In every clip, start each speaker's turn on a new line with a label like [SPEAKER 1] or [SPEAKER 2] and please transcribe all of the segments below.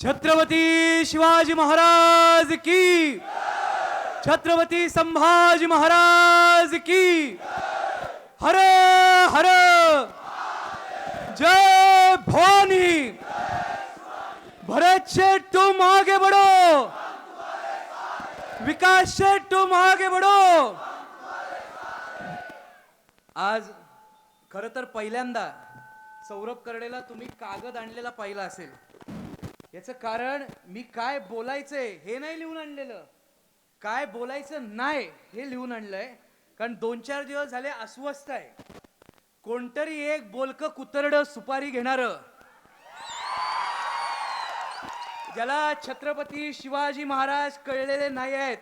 [SPEAKER 1] छत्रपती शिवाजी महाराज की छत्रपती संभाजी महाराज की हर हर जय भवानी। भरत शेठ तुम आगे बढ़ो। विकास शेठ तुम आगे बढ़ो। आज खर तर पहिल्यांदा सौरभ करडेला तुम्ही कागद आणलेला पाहिला असेल. याचं कारण मी काय बोलायचंय हे नाही लिहून आणलेलं. काय बोलायचं नाही हे लिहून आणलंय. कारण दोन चार दिवस झाले अस्वस्थ आहे. कोणतरी एक बोलक कुतरड सुपारी घेणार. ज्याला छत्रपती शिवाजी महाराज कळलेले नाही आहेत.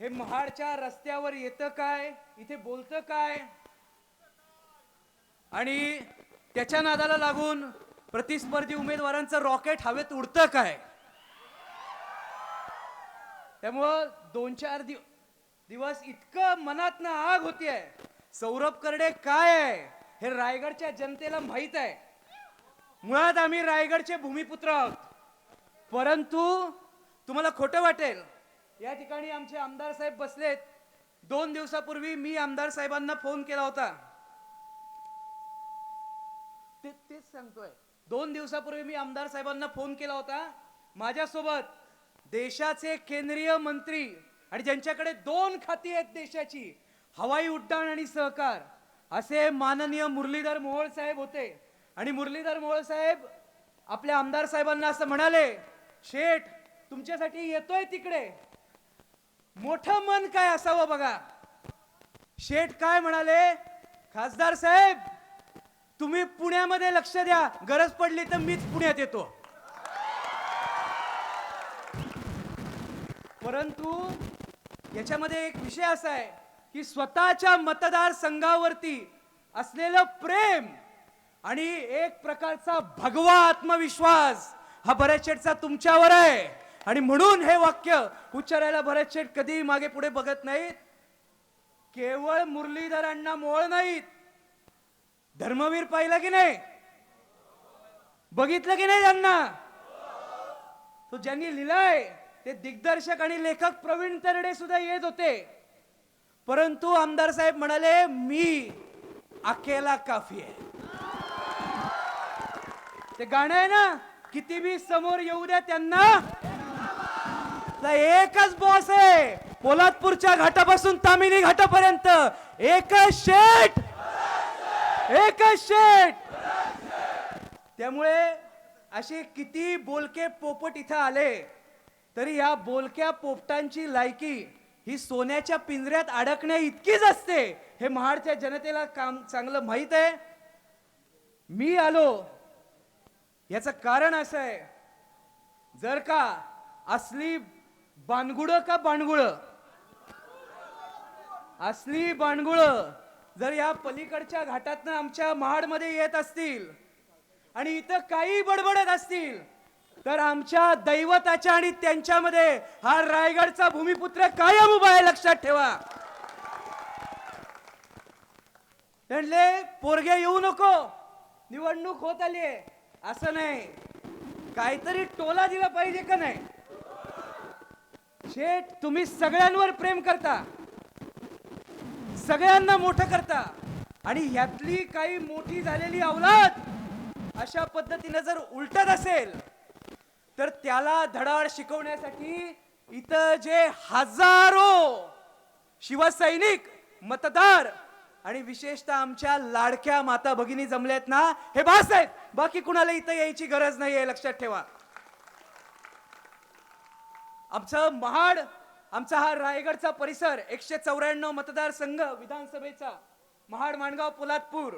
[SPEAKER 1] हे महाडच्या रस्त्यावर येतं काय? इथे बोलतं काय? आणि त्याच्या नादाला लागून प्रतिस्पर्धी उमेदवारांचं रॉकेट हवेत उडतं काय? त्यामुळं दोन चार दिव दिवस इतकं मनातनं आग होतीये. सौरभ करडे काय आहे? हे रायगडच्या जनतेला माहीत आहे. मुळात आम्ही रायगडचे भूमिपुत्र आहोत. परंतु तुम्हाला खोटं वाटेल. या ठिकाणी आमचे आमदार साहेब बसलेत. दोन दिवसापूर्वी मी आमदार साहेबांना फोन केला होता. ते तेच सांगतोय. दोन दिवसापूर्वी मी आमदार साहेबांना फोन केला होता. माझ्यासोबत देशाचे केंद्रीय मंत्री आणि ज्यांच्याकडे दोन खाती आहेत देशाची हवाई उड्डाण आणि सहकार असे माननीय मुरलीधर मोहोळ साहेब होते. आणि मुरलीधर मोहोळ साहेब आपल्या आमदार साहेबांना असं म्हणाले शेठ तुमच्यासाठी येतोय तिकडे. मोठं मन काय असावं बघा. शेठ काय म्हणाले खासदार साहेब तुम्ही पुण्यामध्ये लक्ष द्या. गरज पडली तर मीच पुण्यात येतो. परंतु याच्यामध्ये एक विषय असा आहे की स्वतःच्या मतदार संघावरती असलेलं प्रेम आणि एक प्रकारचा भगवा आत्मविश्वास हा भरत तुमच्यावर आहे. आणि म्हणून हे वाक्य उच्चारायला भरत कधीही मागे पुढे बघत नाहीत. केवळ मुरलीधरांना मोळ नाहीत. धर्मवीर पाहिलं की नाही? बघितलं की नाही त्यांना? तो ज्यांनी लिहिलाय ते दिग्दर्शक आणि लेखक प्रवीण तरडे सुद्धा येत होते. परंतु आमदार साहेब म्हणाले मी अकेला काफी आहे. ते गाणं आहे ना किती बी समोर येऊ द्या त्यांना. तर एकच बॉस आहे पोलादपूरच्या घाटापासून तामिनी घाटापर्यंत. एकच शेट! एकच शेट. त्यामुळे असे किती बोलके पोपट इथं आले तरी या बोलक्या पोपटांची लायकी ही सोन्याच्या पिंजऱ्यात अडकण्या इतकीच असते हे महाडच्या जनतेला काम चांगलं माहीत आहे. मी आलो याचं कारण असं आहे जर का असली बाणगुळ का बाणगुळ? असली बाणगुळ जर या पलीकडच्या घाटातनं आमच्या महाडमध्ये येत असतील आणि इथं काही बडबडत असतील तर आमच्या दैवताच्या आणि त्यांच्यामध्ये हा रायगडचा भूमिपुत्र कायम उभा आहे लक्षात ठेवा. म्हणले पोरगे येऊ नको. निवडणूक होत आली आहे. असं नाही. काहीतरी टोला दिला पाहिजे का नाही? शेठ तुम्ही सगळ्यांवर प्रेम करता. सगळ्यांना मोठं करता. आणि ह्यातली काही मोठी झालेली अवलाद अशा पद्धतीनं जर उलटत असेल तर त्याला धडाड शिकवण्यासाठी इथं जे हजारो शिवसैनिक मतदार आणि विशेषतः आमच्या लाडक्या माता भगिनी जमल्यात ना हे बास आहेत. बाकी कुणाला इथं यायची गरज नाही आहे लक्षात ठेवा. आमचं महाड आमचा हा रायगडचा परिसर एकशे चौऱ्याण्णव मतदारसंघ विधानसभेचा महाड माणगाव पोलादपूर.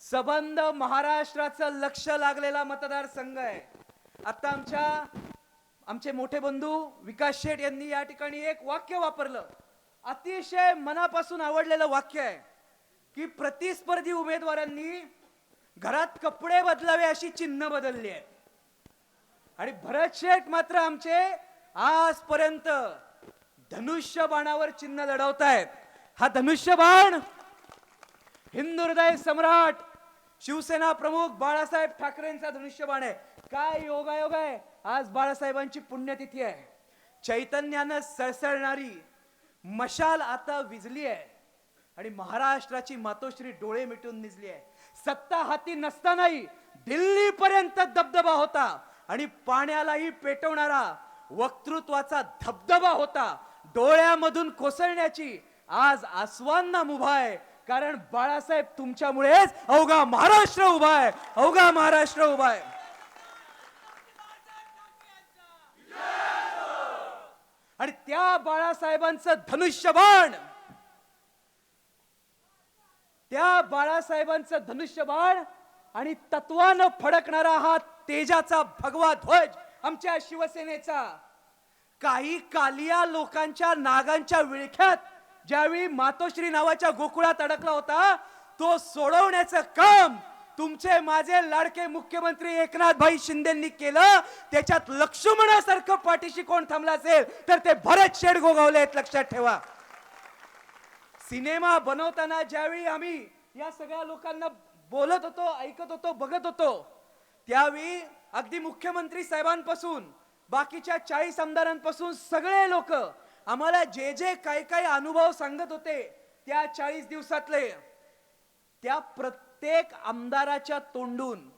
[SPEAKER 1] सबंध महाराष्ट्राचं लक्ष लागलेला मतदारसंघ आहे. आता आमच्या आमचे मोठे बंधू विकास शेठ यांनी या ठिकाणी एक वाक्य वापरलं. अतिशय मनापासून आवडलेलं वाक्य आहे की प्रतिस्पर्धी उमेदवारांनी घरात कपडे बदलावे अशी चिन्ह बदलली आहेत. आणि भरत शेठ मात्र आमचे आजपर्यंत धनुष्य बाणावर चिन्ह लढवतायत. हा धनुष्य बाण हिंदू हृदय सम्राट शिवसेना प्रमुख बाळासाहेब ठाकरेंचा धनुष्यबाण आहे. काय योगायोग आहे? आज बाळासाहेबांची पुण्यतिथी आहे. चैतन्यानं सळसळणारी मशाल आता विजली आहे. आणि महाराष्ट्राची मातोश्री डोळे मिटून निजली आहे. सत्ता हाती नसतानाही दिल्लीपर्यंत दबदबा होता. आणि पाण्यालाही पेटवणारा वक्तृत्वाचा धबधबा होता. डोळ्यामधून कोसळण्याची आज आसवांना मुभा आहे. कारण बाळासाहेब तुमच्यामुळेच अवघा महाराष्ट्र उभा आहे. अवघा महाराष्ट्र उभा आहे. आणि त्या बाळासाहेबांचं धनुष्यबाण त्या बाळासाहेबांचं धनुष्यबाण आणि तत्वानं फडकणारा हा तेजाचा भगवा ध्वज आमच्या शिवसेनेचा. काही कालिया लोकांच्या नागांच्या विळख्यात ज्यावेळी मातोश्री नावाच्या गोकुळात अडकला होता तो सोडवण्याचं काम तुमचे माझे लाडके मुख्यमंत्री एकनाथ भाई शिंदेनी केलं. त्याच्यात लक्ष्मणासारखं पाठीशी कोण थांबला असेल तर ते भरत शेड गोगावले आहेत लक्षात ठेवा. सिनेमा बनवताना ज्यावेळी आम्ही या सगळ्या लोकांना बोलत होतो ऐकत होतो बघत होतो त्यावेळी अगदी मुख्यमंत्री साहेबांपासून बाकीच्या चाळीस आमदारांपासून सगळे लोक आम्हाला जे जे काही काही अनुभव सांगत होते त्या चाळीस दिवसातले त्या प्रत्येक आमदाराच्या तोंडून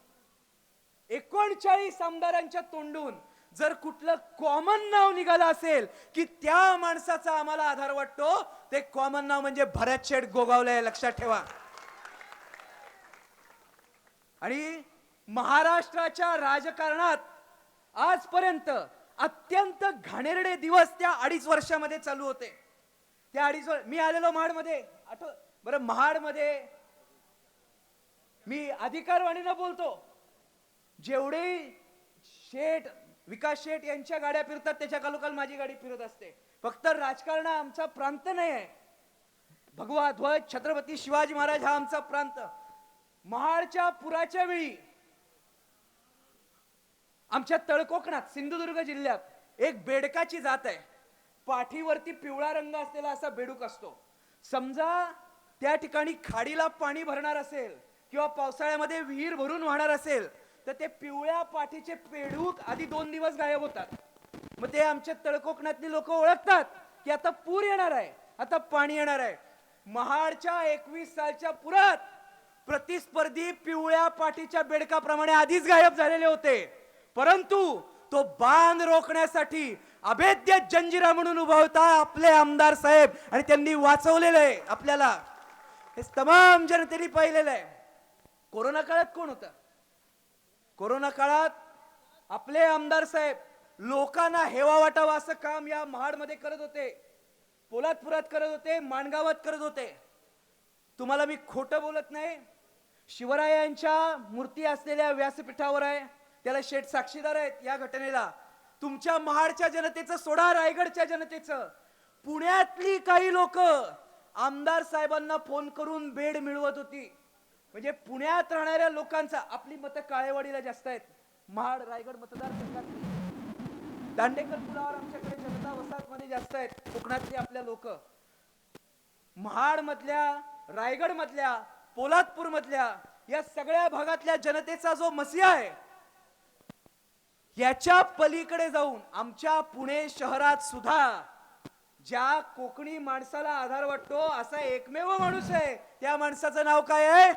[SPEAKER 1] एकोणचाळीस आमदारांच्या तोंडून जर कुठलं कॉमन नाव निघालं असेल की त्या माणसाचा आम्हाला आधार वाटतो ते कॉमन नाव म्हणजे भरत शेठ गोगावले लक्षात ठेवा. आणि महाराष्ट्राच्या राजकारणात आजपर्यंत अत्यंत घाणेरडे दिवस त्या अडीच वर्षामध्ये चालू होते. त्या अडीच वर्ष मी आलेलो महाडमध्ये. आठव बरं महाडमध्ये मी अधिकारवाणीनं बोलतो. जेवढे शेठ विकास शेठ यांच्या गाड्या फिरतात त्याच्या कालोकाल माझी गाडी फिरत असते. फक्त राजकारण आमचा प्रांत नाही आहे भगवा ध्वज छत्रपती शिवाजी महाराज हा आमचा प्रांत. महाडच्या पुराच्या वेळी आमच्या तळकोकणात सिंधुदुर्ग जिल्ह्यात एक बेडकाची जात आहे. पाठीवरती पिवळा रंग असलेला असा बेडूक असतो. समजा त्या ठिकाणी खाडीला पाणी भरणार असेल किंवा पावसाळ्यामध्ये विहीर भरून वाहणार असेल तर ते पिवळ्या पाठीचे पेडूक आधी दोन दिवस गायब होतात. मग ते आमच्या तळकोकणातली लोक ओळखतात की आता पूर येणार आहे आता पाणी येणार आहे. महाडच्या एकवीस सालच्या पुरात प्रतिस्पर्धी पिवळ्या पाठीच्या बेडकाप्रमाणे आधीच गायब झालेले होते. परंतु तो बांध रोखण्यासाठी अभेद्य जंजिरा म्हणून उभा होता आपले आमदार साहेब. आणि त्यांनी वाचवलेलं आहे आपल्याला. हे तमाम जनतेने पाहिलेलं आहे. कोरोना काळात कोण होता? कोरोना काळात आपले आमदार साहेब लोकांना हेवा वाटावा असं काम या महाडमध्ये करत होते. पोलादपुरात करत होते माणगावात करत होते. तुम्हाला मी खोटं बोलत नाही. शिवरायांच्या मूर्ती असलेल्या व्यासपीठावर आहे. त्याला शेठ साक्षीदार आहेत या घटनेला. तुमच्या महाडच्या जनतेचं सोडा रायगडच्या जनतेचं. पुण्यातली काही लोक आमदार साहेबांना फोन करून बेड मिळवत होती. म्हणजे पुण्यात राहणाऱ्या लोकांचा आपली मतं काळेवाडीला जास्त आहेत. महाड रायगड मतदारसंघात दांडेकर पुलावर आमच्याकडे जनता वसाहत मध्ये जास्त आहेत. कोकणातली आपल्या लोक. महाड मधल्या रायगड मधल्या पोलादपूर मधल्या या सगळ्या भागातल्या जनतेचा जो मसिया आहे याच्या पलीकडे जाऊन आमच्या पुणे शहरात सुद्धा ज्या कोकणी माणसाला आधार वाटतो असा एकमेव माणूस आहे. त्या माणसाचं नाव काय आहे?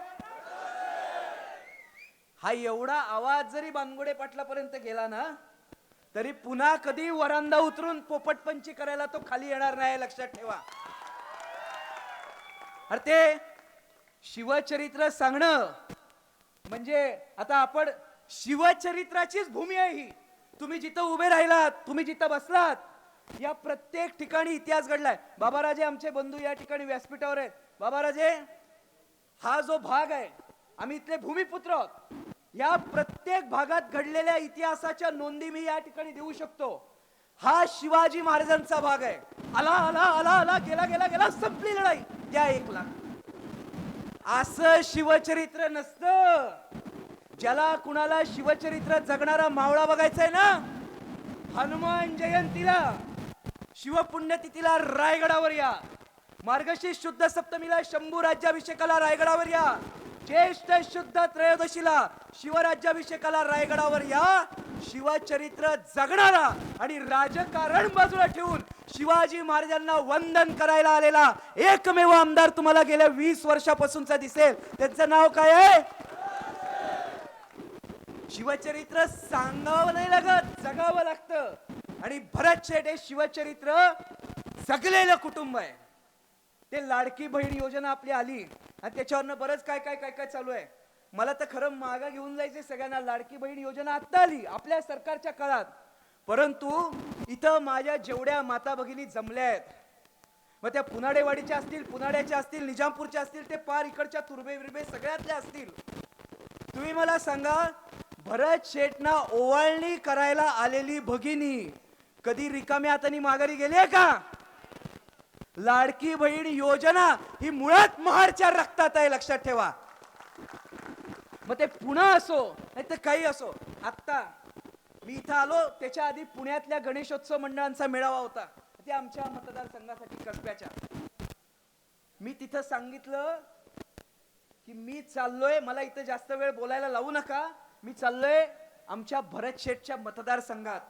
[SPEAKER 1] हा एवढा आवाज जरी बानगुडे पाटलापर्यंत गेला ना तरी पुन्हा कधी वरांदा उतरून पोपटपंची करायला तो खाली येणार नाही लक्षात ठेवा. अरे ते शिवचरित्र सांगणं म्हणजे आता आपण शिवचरित्राचीच भूमी आहे ही. तुम्ही जिथं उभे राहिलात तुम्ही जिथं बसलात या प्रत्येक ठिकाणी इतिहास घडलाय. बाबाराजे आमचे बंधू या ठिकाणी व्यासपीठावर आहेत. बाबाराजे हा जो भाग आहे आम्ही इथले भूमिपुत्र आहोत. या प्रत्येक भागात घडलेल्या इतिहासाच्या नोंदी मी या ठिकाणी देऊ शकतो. हा शिवाजी महाराजांचा भाग आहे. आला आला आला आला गेला गेला गेला संपली लढाई. त्या एक लाख. असं शिवचरित्र नसतं. ज्याला कुणाला शिवचरित्र जगणारा मावळा बघायचाय ना हनुमान जयंतीला शिवपुण्यतिथीला रायगडावर या. मार्गशीर्ष शुद्ध सप्तमीला शंभू राज्याभिषेकाला रायगडावर या. ज्येष्ठ शुद्ध त्रयोदशीला शिवराज्याभिषेकाला रायगडावर या. शिवचरित्र जगणारा आणि राजकारण बाजूला ठेवून शिवाजी महाराजांना वंदन करायला आलेला एकमेव आमदार तुम्हाला गेल्या वीस वर्षापासूनचा दिसेल. त्यांचं नाव काय आहे? शिवचरित्र सांगावं नाही लागत जगावं लागतं. आणि भरत शेठ हे शिवचरित्र जगलेलं कुटुंब आहे. ते लाडकी बहीण योजना आपली आली आणि त्याच्यावरनं बरंच काय काय काय काय चालू आहे. मला तर खरं मागा घेऊन जायचे सगळ्यांना. लाडकी बहीण योजना आत्ता आली आपल्या सरकारच्या काळात. परंतु इथं माझ्या जेवढ्या माता भगिनी जमल्या आहेत मग त्या पुनाडेवाडीच्या असतील पुनाड्याच्या असतील निजामपूरच्या असतील ते पार इकडच्या तुर्बे बिर्बे सगळ्यातल्या असतील. तुम्ही मला सांगा भरत शेठना ओवाळणी करायला आलेली भगिनी. कधी रिकाम्या हाताने माघारी गेली का? लाडकी बहीण योजना ही मुळात महाडच्या रक्तात आहे लक्षात ठेवा. मग ते पुन्हा असो नाही तर काही असो. आत्ता मी इथं आलो त्याच्या आधी पुण्यातल्या गणेशोत्सव मंडळांचा मेळावा होता. ते आमच्या मतदारसंघासाठी कसब्याच्या. मी तिथं सांगितलं की मी चाललोय मला इथं जास्त वेळ बोलायला लावू नका. मी चाललोय आमच्या भरत शेठच्या मतदारसंघात.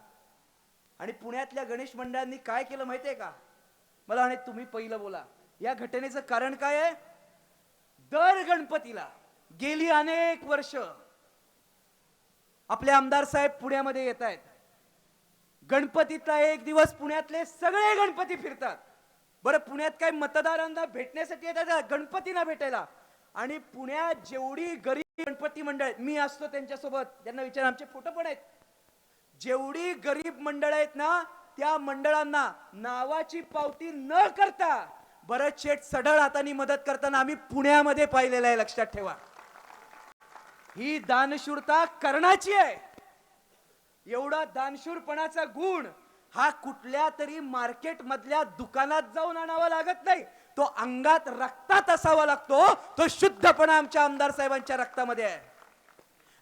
[SPEAKER 1] आणि पुण्यातल्या गणेश मंडळांनी काय केलं माहितीये का? मला म्हणे तुम्ही पहिलं बोला. या घटनेचं कारण काय आहे? दर गणपतीला गेली अनेक वर्ष आपले आमदार साहेब पुण्यामध्ये येत आहेत. गणपतीतला एक दिवस पुण्यातले सगळे गणपती फिरतात. बरं पुण्यात काय मतदारांना भेटण्यासाठी येतात गणपतींना भेटायला. आणि पुण्यात जेवढी गरीब गणपती मंडळ मी असतो त्यांच्यासोबत. त्यांना विचार आमचे फोटो पण आहेत. जेवढी गरीब मंडळ आहेत ना त्या मंडळांना नावाची पावती न करता बरं शेठ सढळ हाताने मदत करताना आम्ही पुण्यामध्ये पाहिलेलं आहे लक्षात ठेवा. ही दानशूरता कर्णाची आहे. एवढा दानशूरपणाचा गुण हा कुठल्या तरी मार्केट मधल्या दुकानात जाऊन आणावा लागत नाही. तो अंगात रक्तात असावा लागतो तो शुद्धपणा आमच्या आमदार साहेबांच्या रक्तामध्ये आहे.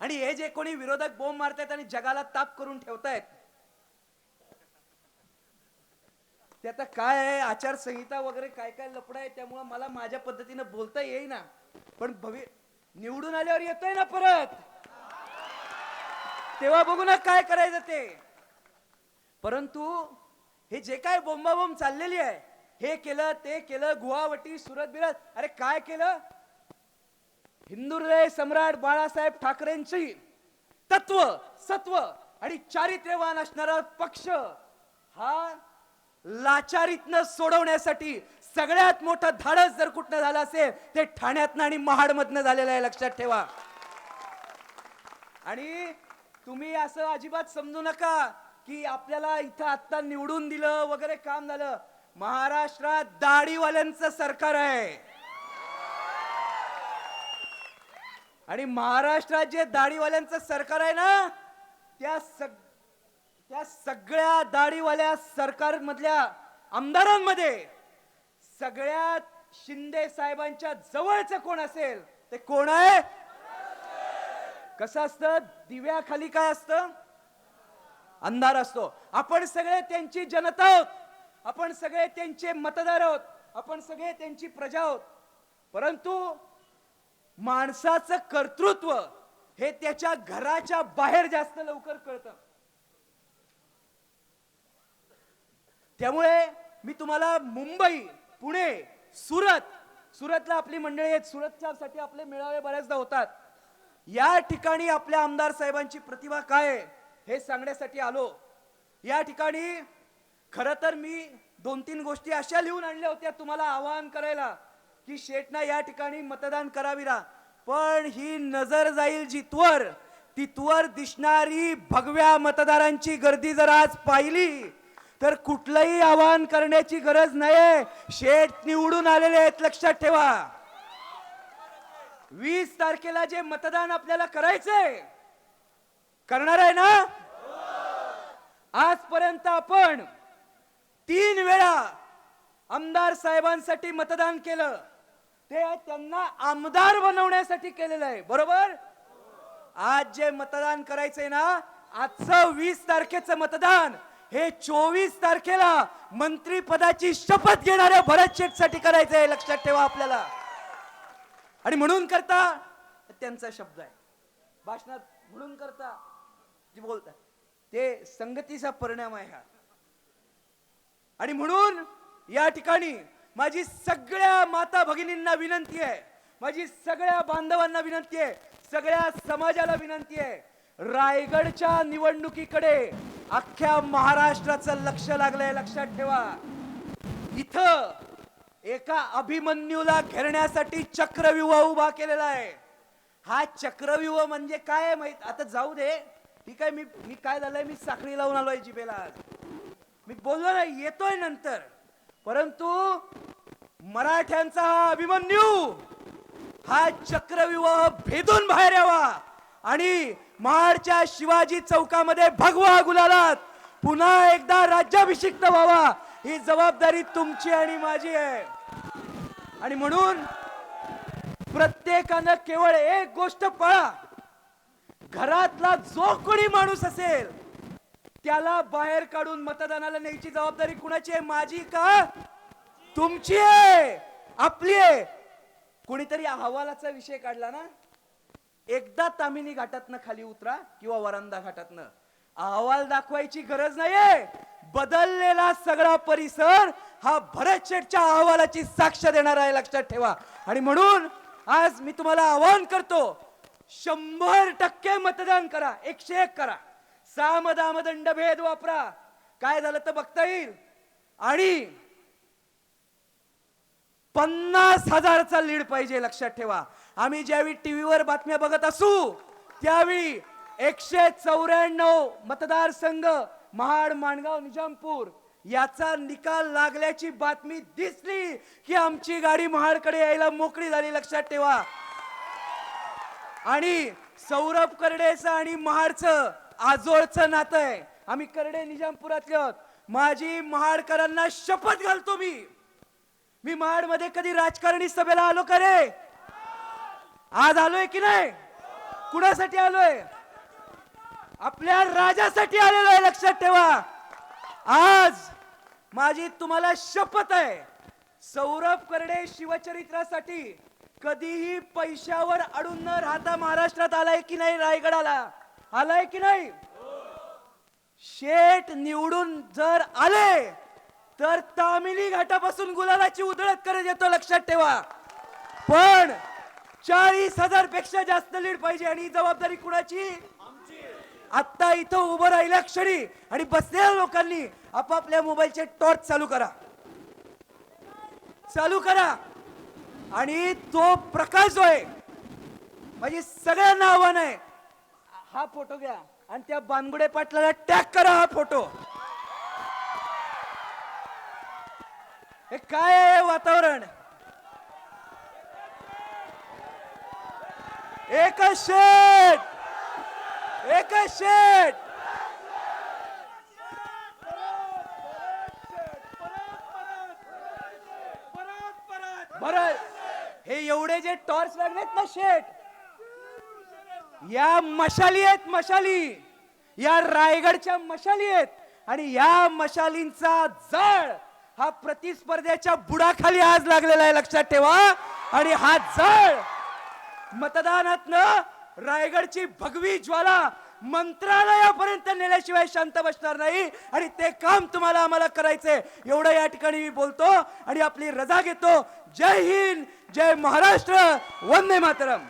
[SPEAKER 1] आणि हे जे कोणी विरोधक बोंब मारतायत आणि जगाला ताप करून ठेवतायत ते आता काय आहे? आचारसंहिता वगैरे काय काय लपड आहे त्यामुळे मला माझ्या पद्धतीनं बोलता येईना. पण भवि निवडून आल्यावर येतोय ना परत? तेव्हा बघू ना काय करायचं ते. परंतु हे जे काय बोंबाबोंब चाललेली आहे हे केलं ते केलं गुवाहाटी सुरत बिरत. अरे काय केलं? हिंदू हृदय सम्राट बाळासाहेब ठाकरेंची तत्व सत्व आणि चारित्र्यवान असणारा पक्ष हा लाचारीतनं सोडवण्यासाठी सगळ्यात मोठं धाडस जर कुठनं झालं असेल ते ठाण्यातनं आणि महाडमधनं झालेलं आहे लक्षात ठेवा. आणि तुम्ही असं अजिबात समजू नका की आपल्याला इथं आत्ता निवडून दिलं वगैरे काम झालं. महाराष्ट्रात दाढीवाल्यांचं सरकार आहे. आणि महाराष्ट्रात जे दाढीवाल्यांचं सरकार आहे ना त्या सग त्या सगळ्या दाढीवाल्या सरकार मधल्या आमदारांमध्ये सगळ्यात शिंदे साहेबांच्या जवळचं कोण असेल ते कोण आहे? कसं असतं? दिव्याखाली काय असतं? अंधार असतो. आपण सगळे त्यांची जनता आहोत आपण सगळे त्यांचे मतदार आहोत आपण सगळे त्यांची प्रजा आहोत. परंतु माणसाचं कर्तृत्व हे त्याच्या घराच्या बाहेर जास्त लवकर कळतं. त्यामुळे मी तुम्हाला मुंबई पुणे सुरत सुरतला आपली मंडळी आहेत सुरतच्या साठी आपले मेळावे बऱ्याचदा होतात. या ठिकाणी आपल्या आमदार साहेबांची प्रतिभा काय आहे हे सांगण्यासाठी आलो. या ठिकाणी खरं तर मी दोन तीन गोष्टी अशा लिहून आणल्या होत्या तुम्हाला आवाहन करायला की शेटना या ठिकाणी मतदान कराविरा पण ही नजर जाईल जितवर तितवर दिसणारी भगव्या मतदारांची गर्दी जर आज पाहिली तर कुठलंही आवाहन करण्याची गरज नाही शेठ निवडून आलेले आहेत लक्षात ठेवा. वीस तारखेला जे मतदान आपल्याला करायचंय करणार आहे ना? आजपर्यंत आपण तीन वेळा आमदार साहेबांसाठी मतदान केलं. ते त्यांना आमदार बनवण्यासाठी केलेलं आहे. बरोबर? आज जे मतदान करायचंय ना आजचं वीस तारखेचं मतदान हे चोवीस तारखेला मंत्री पदाची शपथ घेणाऱ्या भरत शेठसाठी करायचंय लक्षात ठेवा आपल्याला. आणि म्हणून करता त्यांचा शब्द आहे. भाषणात म्हणून करता जे बोलता ते संगतीचा परिणाम आहे हा. आणि म्हणून या ठिकाणी माझी सगळ्या माता भगिनींना विनंती आहे. माझी सगळ्या बांधवांना विनंती आहे. सगळ्या समाजाला विनंती आहे. रायगडच्या निवडणुकीकडे अख्ख्या महाराष्ट्राचं लक्ष लागलंय लक्षात ठेवा. इथं एका अभिमन्यूला घेरण्यासाठी चक्रव्यूह उभा केलेला आहे. हा चक्रव्यूह म्हणजे काय माहीत? आता जाऊ दे. ठीक आहे मी मी काय झालंय? मी साखळी लावून आलोय जिबेला आज. मी बोललो ना येतोय नंतर. परंतु मराठ्यांचा हा अभिमन्यू हा चक्रविवाह भेदून बाहेर यावा. आणि महाडच्या शिवाजी चौकामध्ये भगवा गुलालात पुन्हा एकदा राज्याभिषिक्त व्हावा ही जबाबदारी तुमची आणि माझी आहे. आणि म्हणून प्रत्येकानं केवळ एक गोष्ट पळा. घरातला जो कोणी माणूस असेल त्याला बाहेर काढून मतदानाला न्यायची जबाबदारी कुणाची आहे? माझी का? तुमची आहे. आपली आहे. कुणीतरी अहवालाचा विषय काढला ना? एकदा तामिनी घाटातनं खाली उतरा किंवा वरांदा घाटातनं. अहवाल दाखवायची गरज नाहीये. बदललेला सगळा परिसर हा भरत शेठच्या अहवालाची साक्ष देणार आहे लक्षात ठेवा. आणि म्हणून आज मी तुम्हाला आवाहन करतो शंभर टक्के मतदान करा एकशे एक करा. साम दाम दंड भेद वापरा. काय झालं तर बघता येईल. आणि पन्नास हजारचा लीड पाहिजे लक्षात ठेवा. आम्ही ज्यावेळी टीव्हीवर बातम्या बघत असू त्यावेळी एकशे चौऱ्याण्णव मतदारसंघ महाड माणगाव निजामपूर याचा निकाल लागल्याची बातमी दिसली की आमची गाडी महाडकडे यायला मोकळी झाली लक्षात ठेवा. आणि सौरभ करडेचं आणि महाडचं आजोळचं नातं आहे. आम्ही करडे निजामपुरातले आहोत. माझी महाडकरांना शपथ घालतो मी. मी महाडमध्ये कधी राजकारणी सभेला आलो का रे? आज आलोय की नाही? कुणासाठी आलोय? आपल्या राजासाठी आलेलो आहे लक्षात ठेवा. आज माझी तुम्हाला शपथ आहे. सौरभ करडे शिवचरित्रासाठी कधीही पैशावर अडून न राहता महाराष्ट्रात आलाय की नाही रायगडाला? आलाय की नाही? शेठ निवडून जर आले तर तामिली घाटापासून गुलालाची उधळत करत येतो लक्षात ठेवा. पण चाळीस हजारपेक्षा जास्त लीड पाहिजे आणि ही जबाबदारी कुणाची? आता इथं उभं राहिल्या क्षणी आणि बसलेल्या लोकांनी आपापल्या मोबाईलचे टॉर्च चालू करा. चालू करा. आणि तो प्रकाश जो आहे माझी सगळ्यांना आव्हान आहे हा फोटो घ्या. आणि त्या बानगुडे पाटलाला टॅग करा हा फोटो. हे काय आहे वातावरण? एकच शेट. एकच शेट. बरं हे एवढे जे टॉर्च लागलेत ना शेट या मशाली आहेत मशाली. या रायगडच्या मशाली आहेत. आणि या मशालींचा जळ हा प्रतिस्पर्ध्याच्या बुडाखाली आज लागलेला आहे लक्षात ठेवा. आणि हा जळ मतदानातनं रायगडची भगवी ज्वाला मंत्रालयापर्यंत नेल्याशिवाय शांत बसणार नाही. आणि ते काम तुम्हाला आम्हाला करायचंय. एवढं या ठिकाणी मी बोलतो आणि आपली रजा घेतो. जय हिंद जय महाराष्ट्र. वंदे मातरम.